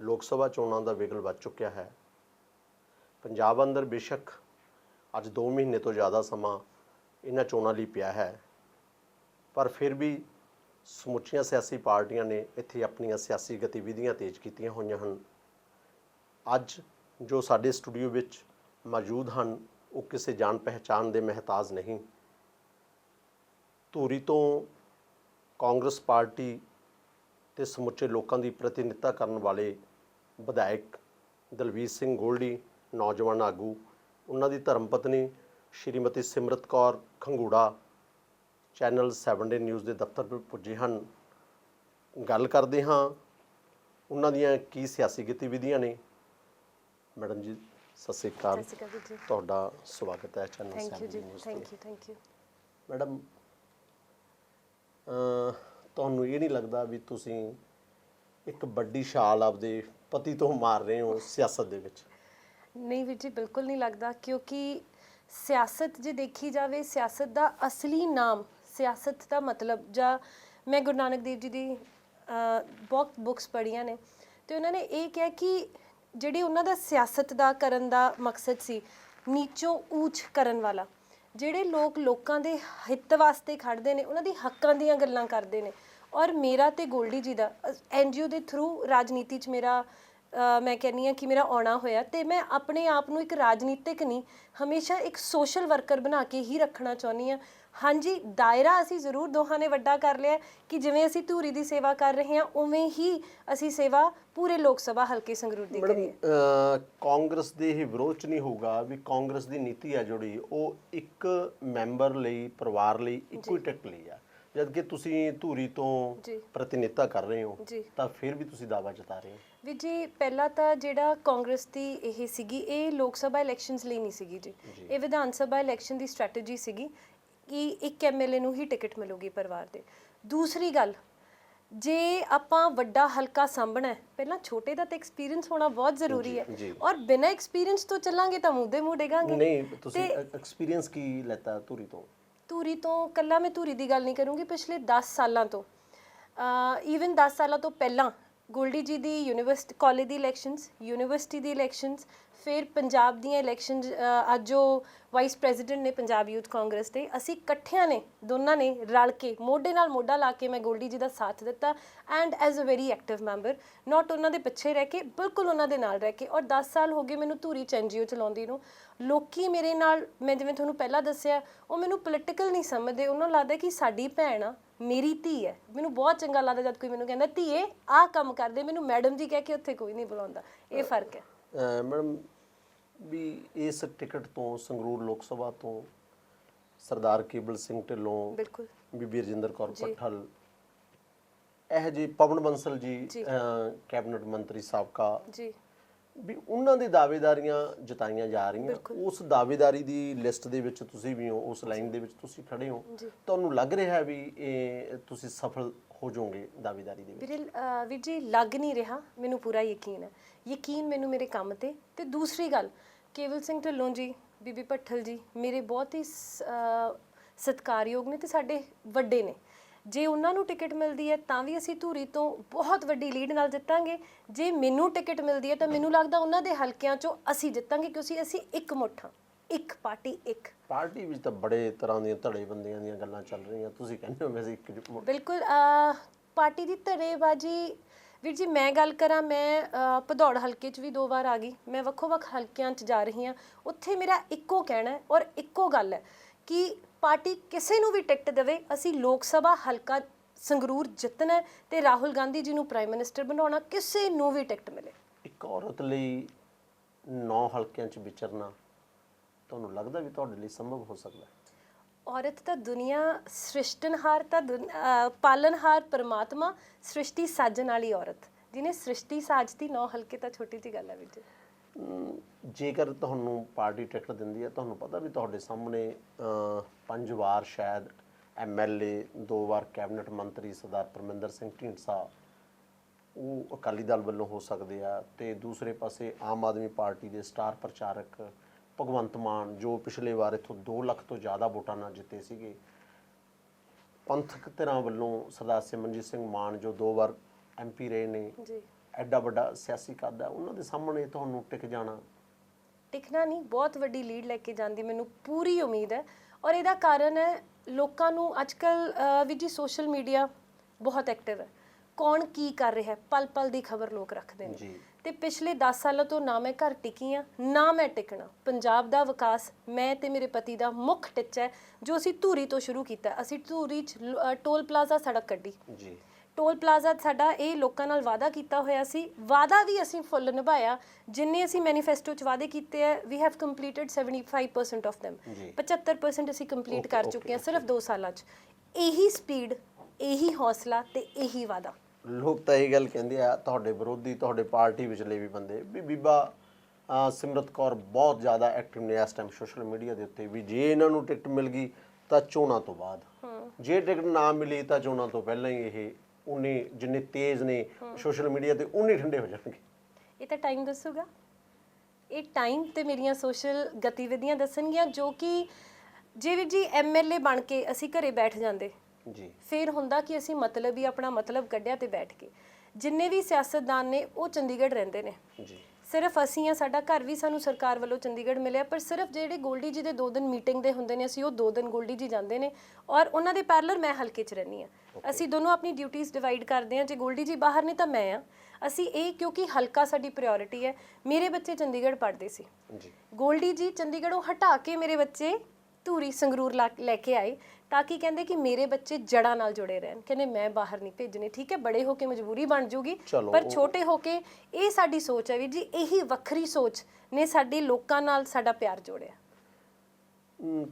ਲੋਕ ਸਭਾ ਚੋਣਾਂ ਦਾ ਵਿਗਲ ਵੱਜ ਚੁੱਕਿਆ ਹੈ। ਪੰਜਾਬ ਅੰਦਰ ਬੇਸ਼ੱਕ ਅੱਜ 2 ਮਹੀਨੇ ਤੋਂ ਜ਼ਿਆਦਾ ਸਮਾਂ ਇਹਨਾਂ ਚੋਣਾਂ ਲਈ ਪਿਆ ਹੈ। ਪਰ ਫਿਰ ਵੀ ਸਮੁੱਚੀਆਂ ਸਿਆਸੀ ਪਾਰਟੀਆਂ ਨੇ ਇੱਥੇ ਆਪਣੀਆਂ ਸਿਆਸੀ ਗਤੀਵਿਧੀਆਂ ਤੇਜ਼ ਕੀਤੀਆਂ ਹੋਈਆਂ ਹਨ। ਅੱਜ ਜੋ ਸਾਡੇ ਸਟੂਡੀਓ ਵਿੱਚ ਮੌਜੂਦ ਹਨ, ਉਹ ਕਿਸੇ ਜਾਣ ਪਹਿਚਾਣ ਦੇ ਮਹਿਤਾਜ ਨਹੀਂ। ਧੂਰੀ ਤੋਂ ਕਾਂਗਰਸ ਪਾਰਟੀ ਤੇ ਸਮੁੱਚੇ ਲੋਕਾਂ ਦੀ ਪ੍ਰਤੀਨਿਧਤਾ ਕਰਨ ਵਾਲੇ ਵਿਧਾਇਕ ਦਲਵੀਰ ਸਿੰਘ ਗੋਲਡੀ ਨੌਜਵਾਨ ਆਗੂ ਉਹਨਾਂ ਦੀ ਧਰਮ ਪਤਨੀ Shrimati Simrat Kaur Khangura channel 7 day news ਦੇ ਦਫ਼ਤਰ ਪੁੱਜੇ ਹਨ। ਗੱਲ ਕਰਦੇ ਹਾਂ ਉਹਨਾਂ ਦੀਆਂ ਕੀ ਸਿਆਸੀ ਗਤੀਵਿਧੀਆਂ ਨੇ। ਮੈਡਮ ਜੀ ਸਤਿ ਸ੍ਰੀ ਅਕਾਲ। ਤੁਹਾਡਾ ਸਵਾਗਤ ਹੈ channel thank you 7 G news ਤੇ। Thank you thank you madam ਤੁਹਾਨੂੰ ਇਹ ਨਹੀਂ ਲੱਗਦਾ ਵੀ ਤੁਸੀਂ ਇੱਕ ਵੱਡੀ ਛਾਲ ਆਪਦੇ ਪਤੀ ਤੋਂ ਮਾਰ ਰਹੇ ਹੋ ਸਿਆਸਤ ਦੇ ਵਿੱਚ? ਨਹੀਂ ਵੀਰ ਜੀ, ਬਿਲਕੁਲ ਨਹੀਂ ਲੱਗਦਾ, ਕਿਉਂਕਿ ਸਿਆਸਤ ਜੇ ਦੇਖੀ ਜਾਵੇ, ਸਿਆਸਤ ਦਾ ਅਸਲੀ ਨਾਮ, ਸਿਆਸਤ ਦਾ ਮਤਲਬ, ਜਾਂ ਮੈਂ ਗੁਰੂ ਨਾਨਕ ਦੇਵ ਜੀ ਦੀ ਬਹੁਤ ਬੁੱਕਸ ਪੜ੍ਹੀਆਂ ਨੇ, ਤੇ ਉਹਨਾਂ ਨੇ ਇਹ ਕਿਹਾ ਕਿ ਜਿਹੜੀ ਉਹਨਾਂ ਦਾ ਸਿਆਸਤ ਦਾ ਕਰਨ ਦਾ ਮਕਸਦ ਸੀ, ਨੀਚੋਂ ਊਚ ਕਰਨ ਵਾਲਾ, ਜਿਹੜੇ ਲੋਕ ਲੋਕਾਂ ਦੇ ਹਿੱਤ ਵਾਸਤੇ ਖੜਦੇ ਨੇ, ਉਹਨਾਂ ਦੀ ਹੱਕਾਂ ਦੀਆਂ ਗੱਲਾਂ ਕਰਦੇ ਨੇ ਔਰ ਮੇਰਾ ਤੇ ਗੋਲਡੀ ਜੀ ਦਾ ਐਨਜੀਓ ਦੇ ਥਰੂ ਰਾਜਨੀਤੀ 'ਚ ਮੇਰਾ ਮੈਂ ਕਹਿੰਨੀ ਆ ਕਿ ਮੇਰਾ ਆਉਣਾ ਹੋਇਆ ਤੇ ਮੈਂ ਆਪਣੇ ਆਪ ਨੂੰ ਇੱਕ ਰਾਜਨੀਤਿਕ ਨਹੀਂ ਹਮੇਸ਼ਾ ਇੱਕ ਸੋਸ਼ਲ ਵਰਕਰ ਬਣਾ ਕੇ ਹੀ ਰੱਖਣਾ ਚਾਹੁੰਦੀ ਆ ਹਾਂਜੀ ਦਾਇਰਾ ਅਸੀਂ ਜ਼ਰੂਰ ਦੋਹਾਂ ਨੇ ਵੱਡਾ ਕਰ ਲਿਆ ਕਿ ਜਿਵੇਂ ਅਸੀਂ ਧੂਰੀ ਦੀ ਸੇਵਾ ਕਰ ਰਹੇ ਹਾਂ ਉਵੇਂ ਹੀ ਅਸੀਂ ਸੇਵਾ ਪੂਰੇ ਲੋਕ ਸਭਾ ਹਲਕੇ ਸੰਗਰੂਰ ਦੀ ਕਰੀਏ। ਕਾਂਗਰਸ ਦੇ ਇਹ ਵਿਰੋਧ ਚ ਨਹੀਂ ਹੋਊਗਾ ਵੀ ਕਾਂਗਰਸ ਦੀ ਨੀਤੀ ਹੈ ਜਿਹੜੀ ਉਹ ਇੱਕ ਮੈਂਬਰ ਲਈ ਪਰਿਵਾਰ ਲਈ ਇੱਕੋ ਹੀ ਟਿਕਟ ਲਈ ਆ। ਜਦ ਕਿ ਤੁਸੀਂ ਧੂਰੀ ਤੋਂ ਜੀ। ਪ੍ਰਤੀਨਿਧਤਾ ਕਰ ਰਹੇ ਹੋ ਜੀ। ਤਾਂ ਫਿਰ ਵੀ ਤੁਸੀਂ ਦਾਅਵਾ ਜਤਾ ਰਹੇ ਹੋ। ਵੀ ਜੀ ਪਹਿਲਾਂ ਤਾਂ ਜਿਹੜਾ ਕਾਂਗਰਸ ਦੀ ਇਹ ਸੀਗੀ ਇਹ ਲੋਕ ਸਭਾ ਇਲੈਕਸ਼ਨਸ ਲਈ ਨਹੀਂ ਸੀਗੀ ਜੀ। ਇਹ ਵਿਧਾਨ ਸਭਾ ਇਲੈਕਸ਼ਨ ਦੀ ਸਟ੍ਰੈਟਜੀ ਸੀਗੀ ਕਿ ਇੱਕ ਐਮਐਲਏ ਨੂੰ ਹੀ ਟਿਕਟ ਮਿਲੂਗੀ ਪਰਿਵਾਰ ਦੇ। ਦੂਸਰੀ ਗੱਲ ਜੇ ਆਪਾਂ ਵੱਡਾ ਹਲਕਾ ਸਾਂਭਣਾ ਹੈ ਪਹਿਲਾਂ ਛੋਟੇ ਦਾ ਤਾਂ ਐਕਸਪੀਰੀਅੰਸ ਹੋਣਾ ਬਹੁਤ ਜ਼ਰੂਰੀ ਹੈ। ਜੀ। ਔਰ ਬਿਨਾਂ ਐਕਸਪੀਰੀਅੰਸ ਤੋਂ ਚੱਲਾਂਗੇ ਤਾਂ ਮੂੰਹ ਦੇ ਮੂੰਹ ਡੇਗਾਂਗੇ। ਨਹੀਂ ਤੁਸੀਂ ਐਕਸਪੀਰੀਅੰਸ ਕੀ ਲੈਤਾ ਧੂਰੀ ਤੋਂ? ਧੂਰੀ ਤੋਂ, ਕੱਲਾ ਮੈਂ ਧੂਰੀ ਦੀ ਗੱਲ ਨਹੀਂ ਕਰੂੰਗੀ, ਪਿਛਲੇ 10 ਸਾਲਾਂ ਤੋਂ। ਈਵਨ 10 ਸਾਲਾਂ ਤੋਂ ਪਹਿਲਾਂ ਗੋਲਡੀ ਜੀ ਦੀ ਯੂਨੀਵਰਸਿਟੀ ਕਾਲਜ ਦੀ ਇਲੈਕਸ਼ਨਸ ਯੂਨੀਵਰਸਿਟੀ ਦੀ ਇਲੈਕਸ਼ਨਸ ਫਿਰ ਪੰਜਾਬ ਦੀਆਂ ਇਲੈਕਸ਼ਨ ਅੱਜ ਜੋ ਵਾਈਸ ਪ੍ਰੈਜ਼ੀਡੈਂਟ ਨੇ ਪੰਜਾਬ ਯੂਥ ਕਾਂਗਰਸ ਦੇ ਅਸੀਂ ਇਕੱਠਿਆਂ ਨੇ, ਦੋਨਾਂ ਨੇ ਰਲ ਕੇ, ਮੋਢੇ ਨਾਲ ਮੋਢਾ ਲਾ ਕੇ ਮੈਂ ਗੋਲਡੀ ਜੀ ਦਾ ਸਾਥ ਦਿੱਤਾ and as a very active member not ਉਹਨਾਂ ਦੇ ਪਿੱਛੇ ਰਹਿ ਕੇ, ਬਿਲਕੁਲ ਉਹਨਾਂ ਦੇ ਨਾਲ ਰਹਿ ਕੇ ਔਰ 10 ਸਾਲ ਹੋ ਗਏ ਮੈਨੂੰ ਧੂਰੀ ਚ ਐਨਜੀਓ ਚਲਾਉਂਦੀ ਨੂੰ। ਲੋਕੀ ਮੇਰੇ ਨਾਲ, ਮੈਂ ਜਿਵੇਂ ਤੁਹਾਨੂੰ ਪਹਿਲਾਂ ਦੱਸਿਆ, ਉਹ ਮੈਨੂੰ ਪੋਲੀਟੀਕਲ ਨਹੀਂ ਸਮਝਦੇ, ਉਹਨਾਂ ਨੂੰ ਲੱਗਦਾ ਕਿ ਸਾਡੀ ਭੈਣ ਆ, ਮੇਰੀ ਧੀ ਹੈ। ਮੈਨੂੰ ਬਹੁਤ ਚੰਗਾ ਲੱਗਦਾ ਜਦ ਕੋਈ ਮੈਨੂੰ ਕਹਿੰਦਾ, ਧੀਏ, ਆਹ ਕੰਮ ਕਰਦੇ, ਮੈਨੂੰ ਮੈਡਮ ਜੀ ਕਹਿ ਕੇ ਉੱਥੇ ਕੋਈ ਨਹੀਂ ਬੁਲਾਉਂਦਾ। ਇਹ ਫ਼ਰਕ ਹੈ। ਮੈਡਮ ਵੀ ਇਸ ਟਿਕਟ ਤੋਂ ਸੰਗਰੂਰ ਲੋਕ ਸਭਾ ਤੋਂ ਸਰਦਾਰ ਕੇਬਲ ਸਿੰਘ ਢਿੱਲੋਂ ਬਿਲਕੁਲ। ਬੀਬੀ ਰਜਿੰਦਰ ਕੌਰ ਪੱਠਲ ਇਹ ਜੀ ਪਵਨ ਬੰਸਲ ਜੀ ਜੀ। ਅਹ ਕੈਬਨਿਟ ਮੰਤਰੀ ਸਾਬਕਾ ਜੀ। ਵੀ ਉਹਨਾਂ ਦੀ ਦਾਅਵੇਦਾਰੀਆਂ ਜਤਾਈਆਂ ਜਾ ਰਹੀਆਂ। ਉਸ ਦਾਅਵੇਦਾਰੀ ਦੀ ਲਿਸਟ ਦੇ ਵਿੱਚ ਤੁਸੀਂ ਵੀ ਹੋ ਉਸ ਲਾਈਨ ਦੇ ਵਿੱਚ ਤੁਸੀਂ ਖੜੇ ਹੋ। ਜੀ। ਤੁਹਾਨੂੰ ਲੱਗ ਰਿਹਾ ਵੀ ਇਹ ਤੁਸੀਂ ਸਫਲ ਹੋ ਜਾਓਗੇ ਦਾਅਵੇਦਾਰੀ ਦੇ ਵਿੱਚ। ਵੀਰੇ ਵੀਰ ਜੀ, ਲੱਗ ਨਹੀਂ ਰਿਹਾ, ਮੈਨੂੰ ਪੂਰਾ ਯਕੀਨ ਹੈ। ਯਕੀਨ ਮੈਨੂੰ ਮੇਰੇ ਕੰਮ ਤੇ। ਤੇ ਦੂਸਰੀ ਗੱਲ, ਕੇਵਲ ਸਿੰਘ ਢਿੱਲੋਂ ਜੀ, ਬੀਬੀ ਭੱਠਲ ਜੀ, ਮੇਰੇ ਬਹੁਤ ਹੀ ਸ- ਸਤਿਕਾਰਯੋਗ ਨੇ ਤੇ ਸਾਡੇ ਵੱਡੇ ਨੇ। ਜੇ ਉਹਨਾਂ ਨੂੰ ਟਿਕਟ ਮਿਲਦੀ ਹੈ, ਤਾਂ ਵੀ ਅਸੀਂ ਧੂਰੀ ਤੋਂ ਬਹੁਤ ਵੱਡੀ ਲੀਡ ਨਾਲ ਜਿੱਤਾਂਗੇ। ਜੇ ਮੈਨੂੰ ਟਿਕਟ ਮਿਲਦੀ ਹੈ, ਤਾਂ ਮੈਨੂੰ ਲੱਗਦਾ ਉਹਨਾਂ ਦੇ ਹਲਕਿਆਂ ਚੋਂ ਅਸੀਂ ਜਿੱਤਾਂਗੇ, ਕਿਉਂਕਿ ਅਸੀਂ ਇੱਕ ਮੁੱਠ ਹਾਂ। ਇੱਕ ਪਾਰਟੀ ਇੱਕ। ਪਾਰਟੀ ਵਿੱਚ ਤਾਂ ਬੜੇ ਤਰ੍ਹਾਂ ਦੀਆਂ ਧੜੇ ਬੰਦੀਆਂ ਦੀਆਂ ਗੱਲਾਂ ਚੱਲ ਰਹੀਆਂ ਤੁਸੀਂ ਕਹਿੰਦੇ ਹੋ ਵੈਸੇ ਇੱਕ ਬਿਲਕੁਲ ਪਾਰਟੀ ਦੀ ਧੜੇਬਾਜੀ ਵੀਰ ਜੀ ਮੈਂ ਗੱਲ ਕਰਾਂ ਮੈਂ ਭਦੌੜ ਹਲਕੇ 'ਚ ਵੀ ਦੋ ਵਾਰ ਆ ਗਈ ਮੈਂ ਵੱਖੋ-ਵੱਖ ਹਲਕਿਆਂ 'ਚ ਜਾ ਰਹੀ ਹਾਂ ਉੱਥੇ ਮੇਰਾ ਇੱਕੋ ਕਹਿਣਾ ਹੈ ਔਰ ਇੱਕੋ ਗੱਲ ਹੈ ਕਿ ਪਾਰਟੀ ਕਿਸੇ ਨੂੰ ਵੀ ਟਿਕਟ ਦੇਵੇ ਅਸੀਂ ਲੋਕ ਸਭਾ ਹਲਕਾ ਸੰਗਰੂਰ ਜਿੱਤਣਾ ਤੇ ਰਾਹੁਲ ਗਾਂਧੀ ਜੀ ਨੂੰ ਪ੍ਰਾਈਮ ਮਿਨਿਸਟਰ ਬਣਾਉਣਾ ਕਿਸੇ ਨੂੰ ਵੀ ਟਿਕਟ ਮਿਲੇ। ਇੱਕ ਔਰਤ ਲਈ ਨੌ ਹਲਕਿਆਂ 'ਚ ਵਿਚਰਨਾ ਤੁਹਾਨੂੰ ਲੱਗਦਾ ਵੀ ਤੁਹਾਡੇ ਲਈ ਸੰਭਵ ਹੋ ਸਕਦਾ ਹੈ? ਔਰਤ ਤਾਂ ਦੁਨੀਆ ਸ੍ਰਿਸ਼ਟਨਹਾਰ ਤਾਂ ਦੁਨ- ਅਹ ਪਾਲਨਹਾਰ ਪਰਮਾਤਮਾ ਸ੍ਰਿਸ਼ਟੀ ਸਾਜਣ ਵਾਲੀ ਔਰਤ। ਜਿਹਨੇ ਸ੍ਰਿਸ਼ਟੀ ਸਾਜਤੀ ਨੌ ਹਲਕੇ ਤਾਂ ਛੋਟੀ ਜੀ ਗੱਲ ਹੈ ਅਮ, ਜੇਕਰ ਤੁਹਾਨੂੰ ਪਾਰਟੀ ਟਿਕਟ ਦਿੰਦੀ ਹੈ ਤੁਹਾਨੂੰ ਪਤਾ ਵੀ ਤੁਹਾਡੇ ਸਾਹਮਣੇ ਪੰਜ ਵਾਰ ਸ਼ਾਇਦ ਐਮਐਲਏ ਦੋ ਵਾਰ ਕੈਬਨਿਟ ਮੰਤਰੀ ਸਰਦਾਰ ਪਰਮਿੰਦਰ ਸਿੰਘ ਢੀਂਡਸਾ ਉਹ ਅਕਾਲੀ ਦਲ ਵੱਲੋਂ ਹੋ ਸਕਦੇ ਆ ਤੇ ਦੂਸਰੇ ਪਾਸੇ ਆਮ ਆਦਮੀ ਪਾਰਟੀ ਦੇ ਸਟਾਰ ਪ੍ਰਚਾਰਕ ਭਗਵੰਤ ਮਾਨ ਜੋ ਪਿਛਲੇ ਵਾਰ ਇਥੋਂ 2 ਲੱਖ ਤੋਂ ਜ਼ਿਆਦਾ ਵੋਟਾਂ ਨਾਲ ਜਿੱਤੇ ਸੀਗੇ ਪੰਥਕ ਧਿਰਾਂ ਵੱਲੋਂ ਸਰਦਾਰ ਸਿਮਰਨਜੀਤ ਸਿੰਘ ਮਾਨ ਜੋ ਦੋ ਵਾਰ ਐਮਪੀ ਰਹੇ ਨੇ ਜੀ। ਐਡਾ ਵੱਡਾ ਸਿਆਸੀ ਕੱਦ ਹੈ ਉਹਨਾਂ ਦੇ ਸਾਹਮਣੇ ਤੁਹਾਨੂੰ ਟਿਕ ਜਾਣਾ? ਟਿਕਣਾ ਨਹੀਂ ਬਹੁਤ ਵੱਡੀ ਲੀਡ ਲੈ ਕੇ ਜਾਂਦੀ ਮੈਨੂੰ ਪੂਰੀ ਉਮੀਦ ਹੈ। ਔਰ ਇਹਦਾ ਕਾਰਨ ਹੈ ਲੋਕਾਂ ਨੂੰ ਅੱਜਕੱਲ ਵੀ ਜੀ ਸੋਸ਼ਲ ਮੀਡੀਆ ਬਹੁਤ ਐਕਟਿਵ ਹੈ। ਕੌਣ ਕੀ ਕਰ ਰਿਹਾ ਹੈ ਪਲ ਪਲ ਦੀ ਖਬਰ ਲੋਕ ਰੱਖਦੇ ਨੇ। ਜੀ। ਤੇ ਪਿਛਲੇ 10 ਸਾਲਾਂ ਤੋਂ ਨਾ ਮੈਂ ਘਰ ਟਿਕੀ ਹਾਂ ਨਾ ਮੈਂ ਟਿਕਣਾ। ਪੰਜਾਬ ਦਾ ਵਿਕਾਸ ਮੈਂ ਤੇ ਮੇਰੇ ਪਤੀ ਦਾ ਮੁੱਖ ਟਿੱਚਾ ਹੈ ਜੋ ਅਸੀਂ ਧੂਰੀ ਤੋਂ ਸ਼ੁਰੂ ਕੀਤਾ। ਅਸੀਂ ਧੂਰੀ ਚ ਲ- ਅ, ਟੋਲ ਪਲਾਜ਼ਾ ਸੜਕ ਕੱਢੀ। ਜੀ। ਟੋਲ ਪਲਾਜ਼ਾ ਸਾਡਾ ਇਹ ਲੋਕਾਂ ਨਾਲ ਵਾਅਦਾ ਕੀਤਾ ਹੋਇਆ ਸੀ। ਵਾਅਦਾ ਵੀ ਅਸੀਂ ਫੁੱਲ ਨਿਭਾਇਆ। ਜਿੰਨੇ ਅਸੀਂ ਮੈਨੀਫੈਸਟੋ ਚ ਵਾਅਦੇ ਕੀਤੇ ਆ we have completed 75% of them ਜੀ। 75% ਅਸੀਂ ਕੰਪਲੀਟ Okay, ਕਰ okay, ਚੁੱਕੇ ਹਾਂ ਸਿਰਫ 2 ਸਾਲਾਂ ਚ। ਇਹੀ ਸਪੀਡ ਇਹੀ ਹੌਸਲਾ ਤੇ ਇਹੀ ਵਾਅਦਾ। ਲੋਕ ਤਾਂ ਇਹ ਗੱਲ ਕਹਿੰਦੇ ਆ ਤੁਹਾਡੇ ਵਿਰੋਧੀ ਤੁਹਾਡੇ ਪਾਰਟੀ ਵਿਚਲੇ ਵੀ ਬੰਦੇ। ਵੀ ਬੀਬਾ ਸਿਮਰਤ ਕੌਰ ਬਹੁਤ ਜ਼ਿਆਦਾ ਐਕਟਿਵ ਨੇ ਇਸ ਟਾਈਮ ਸੋਸ਼ਲ ਮੀਡੀਆ ਦੇ ਉੱਤੇ। ਵੀ ਜੇ ਇਹਨਾਂ ਨੂੰ ਟਿਕਟ ਮਿਲ ਗਈ ਤਾਂ ਚੋਣਾਂ ਤੋਂ ਬਾਅਦ। ਜੇ ਟਿਕਟ ਨਾ ਮਿਲੀ ਤਾਂ ਚੋਣਾਂ ਤੋਂ ਪਹਿਲਾਂ ਹੀ ਇਹ ਉਨੇ ਜਿੰਨੇ ਤੇਜ਼ ਨੇ ਸੋਸ਼ਲ ਮੀਡੀਆ ਤੇ ਉਨੇ ਠੰਡੇ ਹੋ ਜਾਣਗੇ। ਇਹ ਤਾਂ ਟਾਈਮ ਦੱਸੂਗਾ। ਇਹ ਟਾਈਮ ਤੇ ਮੇਰੀਆਂ ਸੋਸ਼ਲ ਗਤੀਵਿਧੀਆਂ ਦੱਸਣਗੀਆਂ ਜੋ ਕਿ ਜੇ ਵੀ ਜੀ ਐਮਐਲਏ ਬਣ ਕੇ ਅਸੀਂ ਘਰੇ ਬੈਠ ਜਾਂਦੇ ਜੀ। ਫਿਰ ਹੁੰਦਾ ਕਿ ਅਸੀਂ ਮਤਲਬ ਹੀ ਆਪਣਾ ਮਤਲਬ ਕੱਢਿਆ ਤੇ ਬੈਠ ਕੇ। ਜਿੰਨੇ ਵੀ ਸਿਆਸਤਦਾਨ ਨੇ ਉਹ ਚੰਡੀਗੜ੍ਹ ਰਹਿੰਦੇ ਨੇ। ਜੀ। ਸਿਰਫ ਅਸੀਂ ਆ ਸਾਡਾ ਘਰ ਵੀ ਸਾਨੂੰ ਸਰਕਾਰ ਵੱਲੋਂ ਚੰਡੀਗੜ੍ਹ ਮਿਲਿਆ ਪਰ ਸਿਰਫ ਜਿਹੜੇ ਗੋਲਡੀ ਜੀ ਦੇ ਦੋ ਦਿਨ ਮੀਟਿੰਗ ਦੇ ਹੁੰਦੇ ਨੇ ਅਸੀਂ ਉਹ ਦੋ ਦਿਨ ਗੋਲਡੀ ਜੀ ਜਾਂਦੇ ਨੇ। ਔਰ ਉਹਨਾਂ ਦੇ ਪੈਰਲਰ ਮੈਂ ਹਲਕੇ 'ਚ ਰਹਿੰਦੀ ਆ ਅਸੀਂ ਦੋਨੋਂ ਆਪਣੀ ਡਿਊਟੀਆਂ ਡਿਵਾਈਡ ਕਰਦੇ ਆ ਜੇ ਗੋਲਡੀ ਜੀ ਬਾਹਰ ਨੇ ਤਾਂ ਮੈਂ ਆ ਅਸੀਂ ਇਹ ਕਿਉਂਕਿ ਹਲਕਾ ਸਾਡੀ ਪ੍ਰਾਇੋਰਟੀ ਹੈ। ਮੇਰੇ ਬੱਚੇ ਚੰਡੀਗੜ੍ਹ ਪੜ੍ਹਦੇ ਸੀ। ਜੀ। ਗੋਲਡੀ ਜੀ ਚੰਡੀਗੜ੍ਹੋਂ ਹਟਾ ਕੇ ਮੇਰੇ ਬੱਚੇ ਧੂਰੀ ਸੰਗਰੂਰ ਲਾ- ਲੈ ਕੇ ਆਏ। ਤਾਂ ਕਿ ਕਹਿੰਦੇ ਕਿ ਮੇਰੇ ਬੱਚੇ ਜੜਾਂ ਨਾਲ ਜੁੜੇ ਰਹਿਣ। ਕਹਿੰਦੇ ਮੈਂ ਬਾਹਰ ਨਹੀਂ ਭੇਜਣੇ ਠੀਕ ਹੈ? ਬੜੇ ਹੋ ਕੇ ਮਜਬੂਰੀ ਬਣ ਜੂਗੀ। ਪਰ ਛੋਟੇ ਹੋ ਕੇ ਇਹ ਸਾਡੀ ਸੋਚ ਹੈ ਵੀ ਜੀ ਇਹੀ ਵੱਖਰੀ ਸੋਚ ਨੇ ਸਾਡੇ ਲੋਕਾਂ ਨਾਲ ਸਾਡਾ ਪਿਆਰ ਜੋੜਿਆ।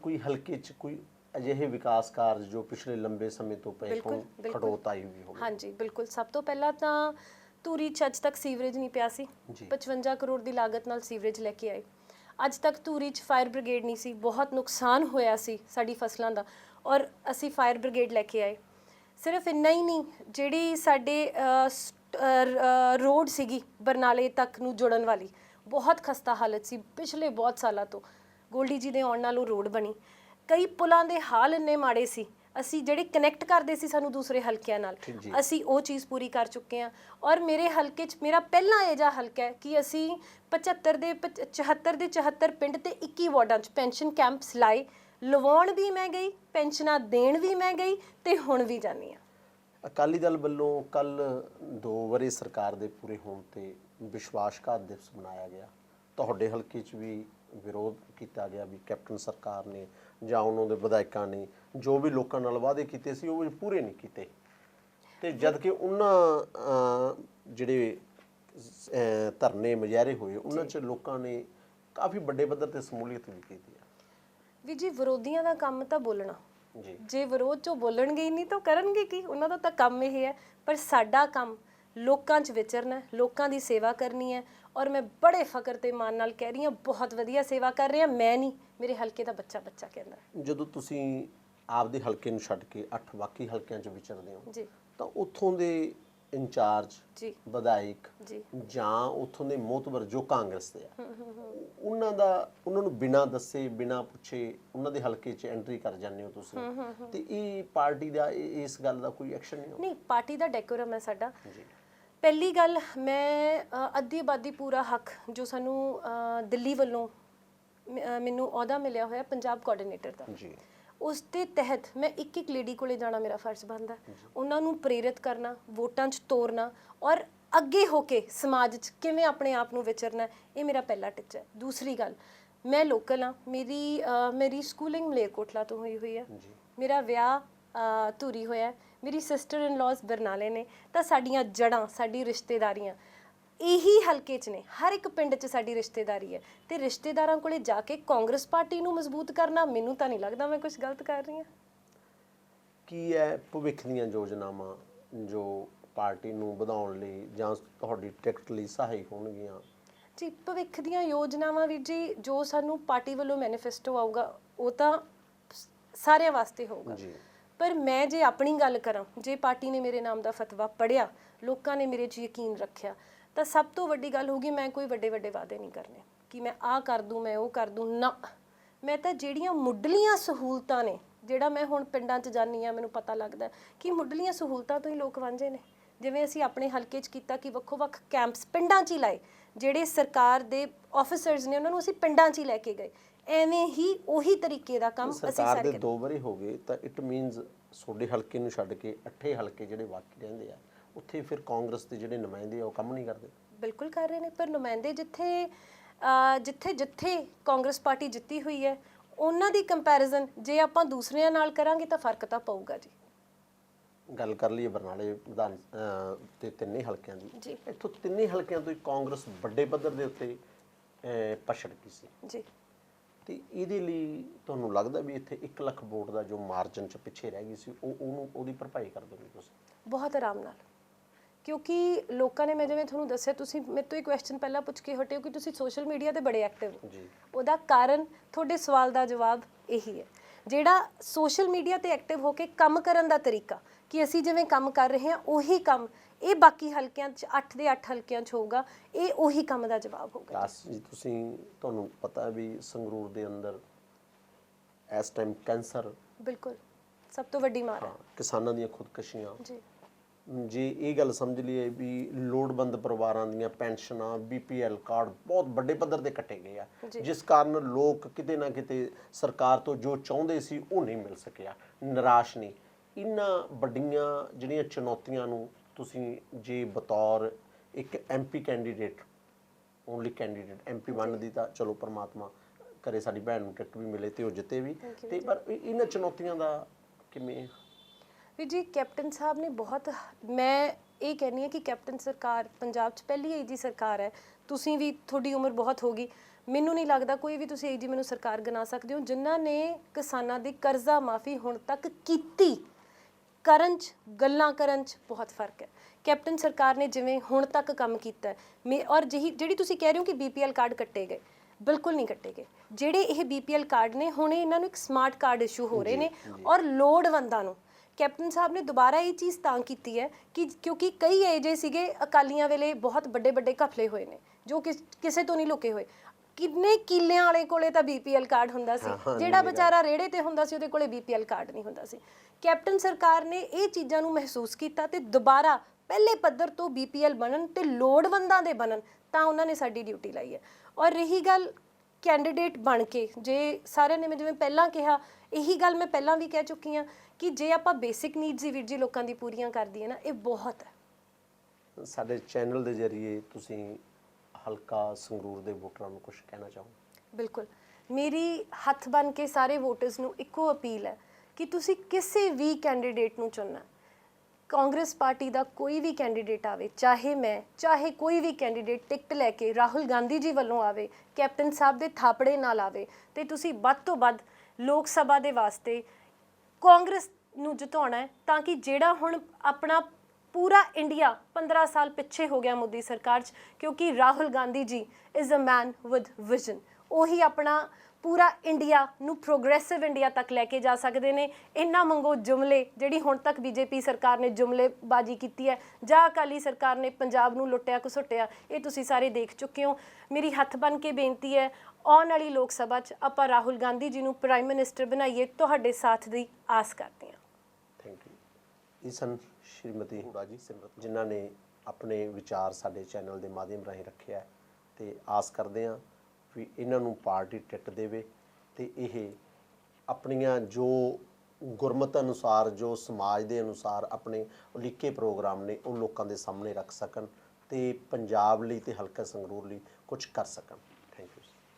ਕੋਈ ਹਲਕੇ 'ਚ ਕੋਈ ਅਜਿਹੇ ਵਿਕਾਸ ਕਾਰਜ ਜੋ ਪਿਛਲੇ ਲੰਬੇ ਸਮੇਂ ਤੋਂ ਪਏ ਹੋਣ। ਖੜੋਤ ਆਈ ਹੋਈ ਹੋਵੇ। ਹਾਂਜੀ ਬਿਲਕੁਲ। ਸਭ ਤੋਂ ਪਹਿਲਾਂ ਤਾਂ ਧੂਰੀ ਅੱਜ ਤੱਕ ਸੀਵਰੇਜ ਨਹੀਂ ਪਿਆ ਸੀ। ਜੀ। 55 ਕਰੋੜ ਦੀ ਲਾਗਤ ਨਾਲ ਸੀਵਰੇਜ ਲੈ ਕੇ ਆਏ। ਅੱਜ ਤੱਕ ਧੂਰੀ ਚ ਫਾਇਰ ਬ੍ਰਿਗੇਡ ਨਹੀਂ ਸੀ। ਬਹੁਤ ਨੁਕਸਾਨ ਹੋਇਆ ਸੀ ਸਾਡੀ ਫਸਲਾਂ ਦਾ। ਔਰ ਅਸੀਂ ਫਾਇਰ ਬ੍ਰਿਗੇਡ ਲੈ ਕੇ ਆਏ। ਸਿਰਫ ਇੰਨਾ ਹੀ ਨਹੀਂ ਜਿਹੜੀ ਸਾਡੇ ਰੋਡ ਸੀਗੀ ਬਰਨਾਲੇ ਤੱਕ ਨੂੰ ਜੁੜਨ ਵਾਲੀ ਬਹੁਤ ਖਸਤਾ ਹਾਲਤ ਸੀ ਪਿਛਲੇ ਬਹੁਤ ਸਾਲਾਂ ਤੋਂ। ਗੋਲਡੀ ਜੀ ਦੇ ਆਉਣ ਨਾਲ ਉਹ ਰੋਡ ਬਣੀ। ਕਈ ਪੁਲਾਂ ਦੇ ਹਾਲ ਇੰਨੇ ਮਾੜੇ ਸੀ ਅਸੀਂ ਜਿਹੜੇ ਕਨੈਕਟ ਕਰਦੇ ਸੀ ਸਾਨੂੰ ਦੂਸਰੇ ਹਲਕਿਆਂ ਨਾਲ। ਅਸੀਂ ਉਹ ਚੀਜ਼ ਪੂਰੀ ਕਰ ਚੁੱਕੇ ਹਾਂ। ਔਰ ਮੇਰੇ ਹਲਕੇ 'ਚ ਮੇਰਾ ਪਹਿਲਾ ਇਹ ਜਿਹਾ ਹਲਕਾ ਹੈ ਕਿ ਅਸੀਂ 75 ਦੇ ਪਚ- 74 ਦੇ 74 ਪਿੰਡ ਤੇ 21 ਵਾਰਡਾਂ 'ਚ ਪੈਨਸ਼ਨ ਕੈਂਪਸ ਲਾਏ। ਲਵਾਉਣ ਵੀ ਮੈਂ ਗਈ ਪੈਨਸ਼ਨਾਂ ਦੇਣ ਵੀ ਮੈਂ ਗਈ ਤੇ ਹੁਣ ਵੀ ਜਾਨੀ ਆ ਅਕਾਲੀ ਦਲ ਵੱਲੋਂ ਕੱਲ ਦੋ ਵਰੇ ਸਰਕਾਰ ਦੇ ਪੂਰੇ ਹੋਣ ਤੇ ਵਿਸ਼ਵਾਸਘਾਤ ਦਿਵਸ ਮਨਾਇਆ ਗਿਆ। ਤੁਹਾਡੇ ਹਲਕੇ 'ਚ ਵੀ ਵਿਰੋਧ ਕੀਤਾ ਗਿਆ ਵੀ ਕੈਪਟਨ ਸਰਕਾਰ ਨੇ ਜਾਂ ਉਹਨਾਂ ਦੇ ਵਿਧਾਇਕਾਂ ਨੇ ਜੋ ਵੀ ਲੋਕਾਂ ਨਾਲ ਵਾਅਦੇ ਕੀਤੇ ਸੀ ਉਹ ਪੂਰੇ ਨਹੀਂ ਕੀਤੇ। ਤੇ ਜਦ ਕਿ ਉਹਨਾਂ ਜਿਹੜੇ ਧਰਨੇ ਮੁਜ਼ਾਹਰੇ ਹੋਏ ਉਹਨਾਂ 'ਚ ਲੋਕਾਂ ਨੇ ਕਾਫੀ ਵੱਡੇ ਪੱਧਰ ਤੇ ਸਮੂਲੀਅਤ ਵੀ ਕੀਤੀ। ਵੀ ਜੀ ਵਿਰੋਧੀਆਂ ਦਾ ਕੰਮ ਤਾਂ ਬੋਲਣਾ। ਜੀ। ਜੇ ਵਿਰੋਧ ਚੋਂ ਬੋਲਣਗੇ ਹੀ ਨਹੀਂ ਤਾਂ ਉਹ ਕਰਨਗੇ ਕੀ? ਉਹਨਾਂ ਦਾ ਤਾਂ ਕੰਮ ਇਹ ਹੈ। ਪਰ ਸਾਡਾ ਕੰਮ ਲੋਕਾਂ 'ਚ ਵਿਚਰਨਾ ਲੋਕਾਂ ਦੀ ਸੇਵਾ ਕਰਨੀ ਹੈ। ਔਰ ਮੈਂ ਬੜੇ ਫਖਰ ਤੇ ਮਾਣ ਨਾਲ ਕਹਿ ਰਹੀ ਹਾਂ ਬਹੁਤ ਵਧੀਆ ਸੇਵਾ ਕਰ ਰਹੀ ਹਾਂ ਮੈਂ ਨਹੀਂ ਮੇਰੇ ਹਲਕੇ ਦਾ ਬੱਚਾ ਬੱਚਾ ਕਹਿੰਦਾ। ਜਦੋਂ ਤੁਸੀਂ ਆਪਦੇ ਹਲਕੇ ਨੂੰ ਛੱਡ ਕੇ ਅੱਠ ਬਾਕੀ ਹਲਕਿਆਂ 'ਚ ਵਿਚਰਦੇ ਹੋ ਜੀ। ਤਾਂ ਉੱਥੋਂ ਦੇ ਇੰਚਾਰਜ ਜੀ। ਵਿਧਾਇਕ ਜੀ। ਜਾਂ ਉੱਥੋਂ ਦੇ ਮੋਤਬਰ ਜੋ ਕਾਂਗਰਸ ਦੇ ਆ। ਉਹਨਾਂ ਦਾ ਉਹਨਾਂ ਨੂੰ ਬਿਨਾਂ ਦੱਸੇ ਬਿਨਾਂ ਪੁੱਛੇ ਉਹਨਾਂ ਦੇ ਹਲਕੇ 'ਚ ਐਂਟਰੀ ਕਰ ਜਾਂਦੇ ਹੋ ਤੁਸੀਂ। ਤੇ ਇਹ ਪਾਰਟੀ ਦਾ ਇਸ ਗੱਲ ਦਾ ਕੋਈ ਐਕਸ਼ਨ ਨਹੀਂ ਨਹੀਂ ਪਾਰਟੀ ਦਾ ਡੈਕੋਰਮ ਹੈ ਸਾਡਾ। ਜੀ। ਪਹਿਲੀ ਗੱਲ ਮੈਂ ਅੱਧੀ ਆਬਾਦੀ ਪੂਰਾ ਹੱਕ ਜੋ ਸਾਨੂੰ ਦਿੱਲੀ ਵੱਲੋਂ ਮੈਨੂੰ ਅਹੁਦਾ ਮਿਲਿਆ ਹੋਇਆ ਪੰਜਾਬ ਕੋਆਰਡੀਨੇਟਰ ਦਾ। ਜੀ। ਉਸ ਦੇ ਤਹਿਤ ਮੈਂ ਇੱਕ ਇੱਕ ਲੇਡੀ ਕੋਲੇ ਜਾਣਾ ਮੇਰਾ ਫਰਜ਼ ਬਣਦਾ। ਉਹਨਾਂ ਨੂੰ ਪ੍ਰੇਰਿਤ ਕਰਨਾ ਵੋਟਾਂ 'ਚ ਤੋਰਨਾ ਔਰ ਅੱਗੇ ਹੋ ਕੇ ਸਮਾਜ 'ਚ ਕਿਵੇਂ ਆਪਣੇ ਆਪ ਨੂੰ ਵਿਚਰਨਾ ਇਹ ਮੇਰਾ ਪਹਿਲਾ ਟਿੱਚਾ ਹੈ। ਦੂਸਰੀ ਗੱਲ ਮੈਂ ਲੋਕਲ ਹਾਂ। ਮੇਰੀ ਮੇਰੀ ਸਕੂਲਿੰਗ ਮਲੇਰਕੋਟਲਾ ਤੋਂ ਹੋਈ ਹੋਈ ਹੈ। ਮੇਰਾ ਵਿਆਹ ਧੂਰੀ ਹੋਇਆ। ਮੇਰੀ ਸਿਸਟਰ ਇਨ ਲਾਜ਼ ਬਰਨਾਲੇ ਨੇ। ਤਾਂ ਸਾਡੀਆਂ ਜੜਾਂ ਸਾਡੀ ਰਿਸ਼ਤੇਦਾਰੀਆਂ ਇਹੀ ਹਲਕੇ 'ਚ ਨੇ ਹਰ ਇੱਕ ਪਿੰਡ 'ਚ ਸਾਡੀ ਰਿਸ਼ਤੇਦਾਰੀ ਹੈ। ਤੇ ਰਿਸ਼ਤੇਦਾਰਾਂ ਕੋਲੇ ਜਾ ਕੇ ਕਾਂਗਰਸ ਪਾਰਟੀ ਨੂੰ ਮਜ਼ਬੂਤ ਕਰਨਾ ਮੈਨੂੰ ਤਾਂ ਨਹੀਂ ਲੱਗਦਾ ਮੈਂ ਕੁਝ ਗਲਤ ਕਰ ਰਹੀ ਹਾਂ। ਕੀ ਹੈ ਭਵਿੱਖ ਦੀਆਂ ਯੋਜਨਾਵਾਂ ਜੋ ਪਾਰਟੀ ਨੂੰ ਵਧਾਉਣ ਲਈ ਜਾਂ ਤੁਹਾਡੀ ਟਿਕਟ ਲਈ ਸਹਾਇਕ ਹੋਣਗੀਆਂ? ਜੀ ਭਵਿੱਖ ਦੀਆਂ ਯੋਜਨਾਵਾਂ ਵੀ ਜੀ ਜੋ ਸਾਨੂੰ ਪਾਰਟੀ ਵੱਲੋਂ ਮੈਨੀਫੈਸਟੋ ਆਊਗਾ ਉਹ ਤਾਂ ਸਾਰਿਆਂ ਵਾਸਤੇ ਹੋਊਗਾ। ਜੀ। ਪਰ ਮੈਂ ਜੇ ਆਪਣੀ ਗੱਲ ਕਰਾਂ ਜੇ ਪਾਰਟੀ ਨੇ ਮੇਰੇ ਨਾਮ ਦਾ ਫਤਵਾ ਪੜਿਆ ਲੋਕਾਂ ਨੇ ਮੇਰੇ 'ਚ ਯਕੀਨ ਰੱਖਿਆ ਤਾਂ ਸਭ ਤੋਂ ਵੱਡੀ ਗੱਲ ਹੋਗੀ ਮੈਂ ਕੋਈ ਵੱਡੇ ਵੱਡੇ ਵਾਅਦੇ ਨਹੀਂ ਕਰਨੇ। ਕਿ ਮੈਂ ਆਹ ਕਰ ਦੂੰ ਮੈਂ ਉਹ ਕਰ ਦੂੰ ਨਾ। ਮੈਂ ਤਾਂ ਜਿਹੜੀਆਂ ਮੁੱਢਲੀਆਂ ਸਹੂਲਤਾਂ ਨੇ ਜਿਹੜਾ ਮੈਂ ਹੁਣ ਪਿੰਡਾਂ 'ਚ ਜਾਂਦੀ ਆ ਮੈਨੂੰ ਪਤਾ ਲੱਗਦਾ ਕਿ ਮੁੱਢਲੀਆਂ ਸਹੂਲਤਾਂ ਤੋਂ ਹੀ ਲੋਕ ਵਾਂਝੇ ਨੇ। ਜਿਵੇਂ ਅਸੀਂ ਆਪਣੇ ਹਲਕੇ 'ਚ ਕੀਤਾ ਕਿ ਵੱਖੋ-ਵੱਖ ਕੈਂਪਸ ਪਿੰਡਾਂ 'ਚ ਹੀ ਲਾਏ ਜਿਹੜੇ ਸਰਕਾਰ ਦੇ ਆਫੀਸਰਸ ਨੇ ਉਹਨਾਂ ਨੂੰ ਅਸੀਂ ਪਿੰਡਾਂ 'ਚ ਹੀ ਲੈ ਕੇ ਗਏ। ਐਵੇਂ ਹੀ ਉਹੀ ਤਰੀਕੇ ਦਾ ਕੰਮ ਅਸੀਂ ਸਰਕਾਰ ਸਾਰੇ ਦੇ ਦੋ ਵਾਰੀ ਹੋ ਗਏ ਤਾਂ ਇਟ ਮੀਨਸ ਤੁਹਾਡੇ ਹਲਕੇ ਨੂੰ ਛੱਡ ਕੇ ਅੱਠੇ ਹਲਕੇ ਜਿਹੜੇ ਬਾਕੀ ਰਹਿੰਦੇ ਆ ਉੱਥੇ ਫਿਰ ਕਾਂਗਰਸ ਦੇ ਜਿਹੜੇ ਨੁਮਾਇੰਦੇ ਆ ਉਹ ਕੰਮ ਨਹੀਂ ਕਰਦੇ? ਬਿਲਕੁਲ ਕਰ ਰਹੇ ਨੇ ਪਰ ਨੁਮਾਇੰਦੇ ਜਿੱਥੇ ਜਿੱਥੇ ਜਿੱਥੇ ਕਾਂਗਰਸ ਪਾਰਟੀ ਜਿੱਤੀ ਹੋਈ ਹੈ ਉਹਨਾਂ ਦੀ ਕੰਪੈਰੀਜ਼ਨ ਜੇ ਆਪਾਂ ਦੂਸਰਿਆਂ ਨਾਲ ਕਰਾਂਗੇ ਤਾਂ ਫ਼ਰਕ ਤਾਂ ਪਊਗਾ ਜੀ। ਗੱਲ ਕਰ ਲਈਏ ਬਰਨਾਲੇ ਵਿਧਾਨ ਤੇ ਤਿੰਨੇ ਹਲਕਿਆਂ ਦੀ। ਜੀ। ਇੱਥੋਂ ਤਿੰਨੇ ਹਲਕਿਆਂ ਤੋਂ ਕਾਂਗਰਸ ਵੱਡੇ ਪੱਧਰ ਦੇ ਉੱਤੇ ਪਛੜ ਗਈ ਸੀ। ਜੀ। ਤੇ ਇਹਦੇ ਲਈ ਤੁਹਾਨੂੰ ਲੱਗਦਾ ਵੀ ਇੱਥੇ 1 ਲੱਖ ਵੋਟ ਦਾ ਜੋ ਮਾਰਜਨ ਚ ਪਿੱਛੇ ਰਹਿ ਗਈ ਸੀ ਉਹ ਉਹਨੂੰ ਉਹਦੀ ਭਰਪਾਈ ਕਰ ਦੋਗੇ ਤੁਸੀਂ? ਬਹੁਤ ਆਰਾਮ ਨਾਲ। ਕਿਉਂਕਿ ਲੋਕਾਂ ਨੇ ਮੈਂ ਜਿਵੇਂ ਤੁਹਾਨੂੰ ਦੱਸਿਆ ਤੁਸੀਂ ਮੇਰੇ ਤੋਂ ਇਹ ਕੁਐਸਚਨ ਪਹਿਲਾਂ ਪੁੱਛ ਕੇ ਹਟੇ ਹੋ ਕਿ ਤੁਸੀਂ ਸੋਸ਼ਲ ਮੀਡੀਆ ਤੇ ਬੜੇ ਐਕਟਿਵ ਹੋ। ਜੀ। ਉਹਦਾ ਕਾਰਨ ਤੁਹਾਡੇ ਸਵਾਲ ਦਾ ਜਵਾਬ ਇਹੀ ਹੈ। ਜਿਹੜਾ ਸੋਸ਼ਲ ਮੀਡੀਆ ਤੇ ਐਕਟਿਵ ਹੋ ਕੇ ਕੰਮ ਕਰਨ ਦਾ ਤਰੀਕਾ ਕਿ ਅਸੀਂ ਜਿਵੇਂ ਕੰਮ ਕਰ ਰਹੇ ਹਾਂ ਉਹੀ ਕੰਮ ਇਹ ਬਾਕੀ ਹਲਕਿਆਂ 'ਚ 8 ਦੇ 8 ਹਲਕਿਆਂ 'ਚ ਹੋਊਗਾ ਇਹ ਉਹੀ ਕੰਮ ਦਾ ਜਵਾਬ ਹੋਊਗਾ। ਕਾਸ ਜੀ ਤੁਸੀਂ ਤੁਹਾਨੂੰ ਪਤਾ ਵੀ ਸੰਗਰੂਰ ਦੇ ਅੰਦਰ ਇਸ ਟਾਈਮ ਕੈਂਸਰ ਬਿਲਕੁਲ ਸਭ ਤੋਂ ਵੱਡੀ ਮਾਰ ਹੈ। ਹਾਂ ਕਿਸਾਨਾਂ ਦੀਆਂ ਖੁਦਕਸ਼ੀਆਂ ਜੀ। ਜੇ ਇਹ ਗੱਲ ਸਮਝ ਲਈਏ ਵੀ ਲੋੜਵੰਦ ਪਰਿਵਾਰਾਂ ਦੀਆਂ ਪੈਨਸ਼ਨਾਂ ਬੀਪੀਐਲ ਕਾਰਡ ਬਹੁਤ ਵੱਡੇ ਪੱਧਰ ਤੇ ਕੱਟੇ ਗਏ ਆ। ਜਿਸ ਕਾਰਨ ਲੋਕ ਕਿਤੇ ਨਾ ਕਿਤੇ ਸਰਕਾਰ ਤੋਂ ਜੋ ਚਾਹੁੰਦੇ ਸੀ ਉਹ ਨਹੀਂ ਮਿਲ ਸਕਿਆ ਨਿਰਾਸ਼ ਨੇ ਇਹਨਾਂ ਵੱਡੀਆਂ ਜਿਹੜੀਆਂ ਚੁਣੌਤੀਆਂ ਨੂੰ ਤੁਸੀਂ ਜੇ ਬਤੌਰ ਇੱਕ MP candidate only candidate MP ਬਣਨ ਦੀ ਤਾਂ ਚਲੋ ਪ੍ਰਮਾਤਮਾ ਕਰੇ ਸਾਡੀ ਭੈਣ ਨੂੰ ਟਿਕਟ ਵੀ ਮਿਲੇ ਤੇ ਉਹ ਜਿੱਤੇ ਵੀ। ਤੇ ਪਰ ਇਹ- ਇਹਨਾਂ ਚੁਣੌਤੀਆਂ ਦਾ ਕਿਵੇਂ ਵੀ ਜੀ ਕੈਪਟਨ ਸਾਹਿਬ ਨੇ ਬਹੁਤ ਮੈਂ ਇਹ ਕਹਿੰਨੀ ਹਾਂ ਕਿ ਕੈਪਟਨ ਸਰਕਾਰ ਪੰਜਾਬ 'ਚ ਪਹਿਲੀ ਆਈ ਜੀ ਸਰਕਾਰ ਹੈ। ਤੁਸੀਂ ਵੀ ਤੁਹਾਡੀ ਉਮਰ ਬਹੁਤ ਹੋ ਗਈ। ਮੈਨੂੰ ਨਹੀਂ ਲੱਗਦਾ ਕੋਈ ਵੀ ਤੁਸੀਂ ਆਈ ਜੀ ਮੈਨੂੰ ਸਰਕਾਰ ਗਿਣਾ ਸਕਦੇ ਹੋ। ਜਿਨ੍ਹਾਂ ਨੇ ਕਿਸਾਨਾਂ ਦੀ ਕਰਜ਼ਾ ਮਾਫੀ ਹੁਣ ਤੱਕ ਕੀਤੀ ਕਰਨ 'ਚ ਗੱਲਾਂ ਕਰਨ 'ਚ ਬਹੁਤ ਫ਼ਰਕ ਹੈ। ਕੈਪਟਨ ਸਰਕਾਰ ਨੇ ਜਿਵੇਂ ਹੁਣ ਤੱਕ ਕੰਮ ਕੀਤਾ ਹੈ ਮੇ ਔਰ ਜਿਹੀ ਜਿਹੜੀ ਤੁਸੀਂ ਕਹਿ ਰਹੇ ਹੋ ਕਿ ਬੀਪੀਐਲ ਕਾਰਡ ਕੱਟੇ ਗਏ ਬਿਲਕੁਲ ਨਹੀਂ ਕੱਟੇ ਗਏ। ਜਿਹੜੇ ਇਹ ਬੀਪੀਐਲ ਕਾਰਡ ਨੇ ਹੁਣ ਇਹਨਾਂ ਨੂੰ ਇੱਕ ਸਮਾਰਟ ਕਾਰਡ ਇਸ਼ੂ ਹੋ ਰਹੇ ਨੇ ਔਰ ਲੋੜਵੰਦਾਂ ਨੂੰ ਕੈਪਟਨ ਸਾਹਿਬ ਨੇ ਦੁਬਾਰਾ ਇਹ ਚੀਜ਼ ਤਾਂ ਕੀਤੀ ਹੈ ਕਿ ਕਿਉਂਕਿ ਕਈ ਏਜੇ ਸੀਗੇ ਅਕਾਲੀਆਂ ਵੇਲੇ ਬਹੁਤ ਵੱਡੇ ਵੱਡੇ ਘਪਲੇ ਹੋਏ ਨੇ ਜੋ ਕਿਸ- ਤੋਂ ਨਹੀਂ ਲੁਕੇ ਹੋਏ। ਕਿੰਨੇ ਕਿੱਲਿਆਂ ਵਾਲੇ ਕੋਲੇ ਤਾਂ ਬੀਪੀਐਲ ਕਾਰਡ ਹੁੰਦਾ ਸੀ ਜਿਹੜਾ ਵਿਚਾਰਾ ਰੇੜੇ ਤੇ ਹੁੰਦਾ ਸੀ ਉਹਦੇ ਕੋਲੇ ਬੀਪੀਐਲ ਕਾਰਡ ਨਹੀਂ ਹੁੰਦਾ ਸੀ। ਕੈਪਟਨ ਸਰਕਾਰ ਨੇ ਇਹ ਚੀਜ਼ਾਂ ਨੂੰ ਮਹਿਸੂਸ ਕੀਤਾ ਤੇ ਦੁਬਾਰਾ ਪਹਿਲੇ ਪੱਧਰ ਤੋਂ ਬੀਪੀਐਲ ਬਣਨ ਤੇ ਲੋੜਵੰਦਾਂ ਦੇ ਬਣਨ ਤਾਂ ਉਹਨਾਂ ਨੇ ਸਾਡੀ ਡਿਊਟੀ ਲਾਈ ਹੈ। ਔਰ ਰਹੀ ਗੱਲ ਕੈਂਡੀਡੇਟ ਬਣ ਕੇ ਜੇ ਸਾਰਿਆਂ ਨੇ ਮੈਂ ਜਿਵੇਂ ਪਹਿਲਾਂ ਕਿਹਾ ਇਹੀ ਗੱਲ ਮੈਂ ਪਹਿਲਾਂ ਵੀ ਕਹਿ ਚੁੱਕੀ ਹਾਂ ਕਿ ਜੇ ਆਪਾਂ ਬੇਸਿਕ ਨੀਡਸ ਹੀ ਵੀਰ ਜੀ ਲੋਕਾਂ ਦੀ ਪੂਰੀਆਂ ਕਰਦੀ ਹੈ ਨਾ ਇਹ ਬਹੁਤ ਹੈ। ਸਾਡੇ ਚੈਨਲ ਦੇ ਜ਼ਰੀਏ ਤੁਸੀਂ ਹਲਕਾ ਸੰਗਰੂਰ ਦੇ ਵੋਟਰਾਂ ਨੂੰ ਕੁਝ ਕਹਿਣਾ ਚਾਹੋ ਬਿਲਕੁਲ। ਮੇਰੀ ਹੱਥ ਬਨ ਕੇ ਸਾਰੇ ਵੋਟਰਸ ਨੂੰ ਇੱਕੋ ਅਪੀਲ ਹੈ ਕਿ ਤੁਸੀਂ ਕਿਸੇ ਵੀ ਕੈਂਡੀਡੇਟ ਨੂੰ ਚੁਣਨਾ। ਕਾਂਗਰਸ ਪਾਰਟੀ ਦਾ ਕੋਈ ਵੀ ਕੈਂਡੀਡੇਟ ਆਵੇ, ਚਾਹੇ ਮੈਂ, ਚਾਹੇ ਕੋਈ ਵੀ ਕੈਂਡੀਡੇਟ ਟਿਕਟ ਲੈ ਕੇ ਰਾਹੁਲ ਗਾਂਧੀ ਜੀ ਵੱਲੋਂ ਆਵੇ, ਕੈਪਟਨ ਸਾਹਿਬ ਦੇ ਥਾਪੜੇ ਨਾਲ ਆਵੇ, ਤੇ ਤੁਸੀਂ ਵੱਧ ਤੋਂ ਵੱਧ ਲੋਕ ਸਭਾ ਦੇ ਵਾਸਤੇ ਕਾਂਗਰਸ ਨੂੰ ਜਿਤਾਉਣਾ ਹੈ, ਤਾਂ ਕਿ ਜਿਹੜਾ ਹੁਣ ਆਪਣਾ ਪੂਰਾ ਇੰਡੀਆ 15 ਸਾਲ ਪਿੱਛੇ ਹੋ ਗਿਆ ਮੋਦੀ ਸਰਕਾਰ 'ਚ, ਕਿਉਂਕਿ Rahul Gandhi ji is a man with vision ਉਹੀ ਆਪਣਾ ਪੂਰਾ ਇੰਡੀਆ ਨੂੰ ਪ੍ਰੋਗਰੈਸਿਵ ਇੰਡੀਆ ਤੱਕ ਲੈ ਕੇ ਜਾ ਸਕਦੇ ਨੇ। ਇੰਨਾ ਮੰਗੋ ਜੁਮਲੇ ਜਿਹੜੀ ਹੁਣ ਤੱਕ ਬੀਜੇਪੀ ਸਰਕਾਰ ਨੇ ਜੁਮਲੇਬਾਜ਼ੀ ਕੀਤੀ ਹੈ, ਜਾਂ ਅਕਾਲੀ ਸਰਕਾਰ ਨੇ ਪੰਜਾਬ ਨੂੰ ਲੁੱਟਿਆ ਘਸੁੱਟਿਆ, ਇਹ ਤੁਸੀਂ ਸਾਰੇ ਦੇਖ ਚੁੱਕੇ ਹੋ। ਮੇਰੀ ਹੱਥ ਬਨ ਕੇ ਬੇਨਤੀ ਹੈ, ਆਉਣ ਵਾਲੀ ਲੋਕ ਸਭਾ 'ਚ ਆਪਾਂ ਰਾਹੁਲ ਗਾਂਧੀ ਜੀ ਨੂੰ ਪ੍ਰਾਈਮ ਮਿਨਿਸਟਰ ਬਣਾਈਏ, ਤੁਹਾਡੇ ਸਾਥ ਦੀ ਆਸ ਕਰਦੇ ਹਾਂ। ਥੈਂਕ ਯੂ ਇਹ ਸ਼੍ਰੀਮਤੀ ਹੁੜਾ ਜੀ ਸਿਮਰਤ ਜਿਨ੍ਹਾਂ ਨੇ ਆਪਣੇ ਵਿਚਾਰ ਸਾਡੇ ਚੈਨਲ ਦੇ ਮਾਧਿਅਮ ਰਾਹੀਂ ਰੱਖਿਆ ਹੈ ਤੇ ਆਸ ਕਰਦੇ ਹਾਂ ਵੀ ਇਹਨਾਂ ਨੂੰ ਪਾਰਟੀ ਟਿਕਟ ਦੇਵੇ ਤੇ ਇਹ ਆਪਣੀਆਂ ਜੋ ਗੁਰਮਤ ਅਨੁਸਾਰ, ਜੋ ਸਮਾਜ ਦੇ ਅਨੁਸਾਰ ਆਪਣੇ ਉਲੀਕੇ ਪ੍ਰੋਗਰਾਮ ਨੇ, ਉਹ ਲੋਕਾਂ ਦੇ ਸਾਹਮਣੇ ਰੱਖ ਸਕਣ ਤੇ ਪੰਜਾਬ ਲਈ ਤੇ ਹਲਕਾ ਸੰਗਰੂਰ ਲਈ ਕੁਝ ਕਰ ਸਕਣ।